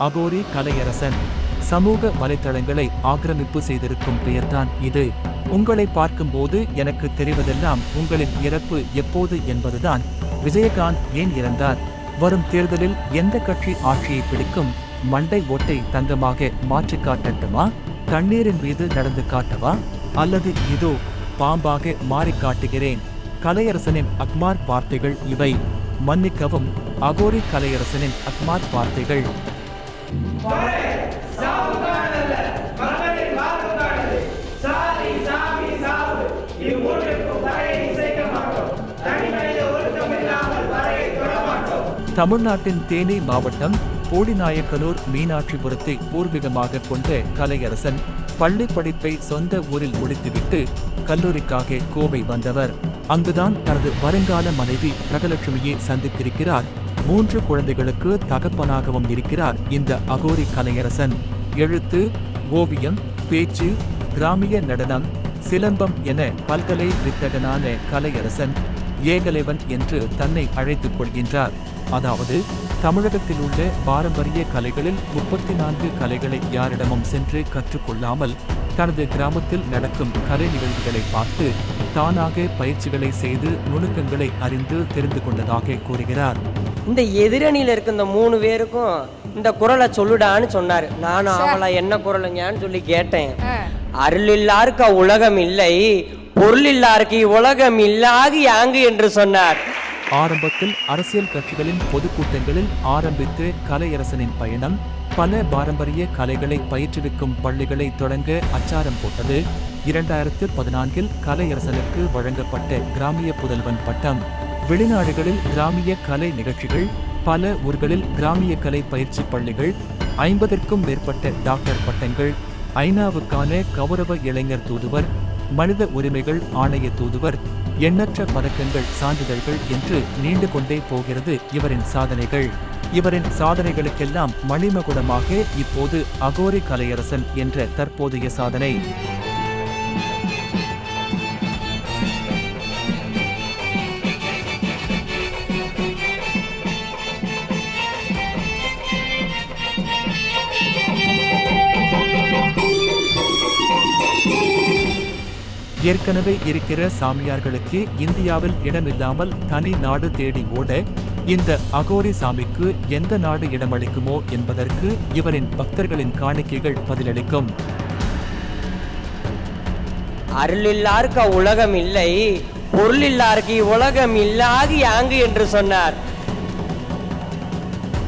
அகோரி கலையரசன். சமூக வலைத்தளங்களை ஆக்கிரமிப்பு செய்திருக்கும் பெயர்தான் இது. உங்களை பார்க்கும்போது எனக்கு தெரிவதெல்லாம் உங்களின் இறப்பு எப்போது என்பதுதான். விஜயகாந்த் ஏன் இறந்தார்? வரும் தேர்தலில் எந்த கட்சி ஆட்சியை பிடிக்கும்? மண்டை ஓட்டை தங்கமாக மாற்றி காட்டட்டுமா? தண்ணீரின் மீது நடந்து காட்டவா? அல்லது இதோ பாம்பாக மாறி காட்டுகிறேன். கலையரசனின் அக்மார் வார்த்தைகள் இவை. மன்னிக்கவும் அகோரி கலையரசனின் அக்மார் வார்த்தைகள். தமிழ்நாட்டின் தேனி மாவட்டம் போடிநாயக்கனூர் மீனாட்சிபுரத்தை பூர்வீகமாக கொண்ட கலையரசன் பள்ளி படிப்பை சொந்த ஊரில் முடித்துவிட்டு கல்லூரிக்காக கோவை வந்தவர். அங்குதான் தனது வருங்கால மனைவி பிரகலட்சுமியை சந்தித்திருக்கிறார். மூன்று குழந்தைகளுக்கு தகப்பனாகவும் இருக்கிறார் இந்த அகோரி கலையரசன். எழுத்து ஓவியம் பேச்சு கிராமிய நடனம் சிலம்பம் என பல்கலை வித்தகனான கலையரசன் ஏகலைவன் என்று தன்னை அழைத்துக் கொள்கின்றார். அதாவது தமிழகத்தில் உள்ள பாரம்பரிய கலைகளில் முப்பத்தி நான்கு கலைகளை யாரிடமும் சென்று கற்றுக்கொள்ளாமல் தனது கிராமத்தில் நடக்கும் கலை நிகழ்வுகளை பார்த்து தானாக பயிற்சிகளை செய்து நுணுக்கங்களை அறிந்து தெரிந்து கொண்டதாக கூறுகிறார். இந்த எதிரணியில் இருக்க இந்த மூணு பேருக்கும் இந்த குரலை சொல்லுடான்னு சொன்னார். நானும் அவளை என்ன குரலுங்கன்னு சொல்லி கேட்டேன். அருள் இல்லாருக்கு உலகம் இல்லை பொருள் இல்லாருக்கு உலகம் இல்லாது யாங்கு என்று சொன்னார். ஆரம்பத்தில் அரசியல் கட்சிகளின் பொதுக்கூட்டங்களில் ஆரம்பித்து கலையரசனின் பயணம் பல பாரம்பரிய கலைகளை பயிற்றுவிக்கும் பள்ளிகளை தொடங்க அச்சாரம் போட்டது இரண்டாயிரத்து பதினான்கில் கலையரசனுக்கு வழங்கப்பட்ட கிராமிய புதல்வன் பட்டம். வெளிநாடுகளில் கிராமிய கலை நிகழ்ச்சிகள் பல ஊர்களில் கிராமிய கலை பயிற்சி பள்ளிகள் ஐம்பதற்கும் மேற்பட்ட டாக்டர் பட்டங்கள் ஐநாவுக்கான கௌரவ இளைஞர் தூதுவர் மனித உரிமைகள் ஆணைய தூதுவர் எண்ணற்ற பதக்கங்கள் சான்றிதழ்கள் என்று நீண்டு கொண்டே போகிறது இவரின் சாதனைகள். இவரின் சாதனைகளுக்கெல்லாம் மணிமகுடமாக இப்போது அகோரி கலையரசன் என்ற தற்போதைய சாதனை. ஏற்கனவே இருக்கிற சாமியார்களுக்கு இந்தியாவில் இடமில்லாமல் தனி நாடு தேடி ஓட இந்த அகோரி சாமிக்கு எந்த நாடு இடமளிக்குமோ என்பதற்கு இவரின் பக்தர்களின் காணிக்கைகள் பதிலளிக்கும். அருள் உலகம் இல்லை பொருளில்லாருக்கு உலகம் இல்லாது யாங்கு என்று சொன்னார்.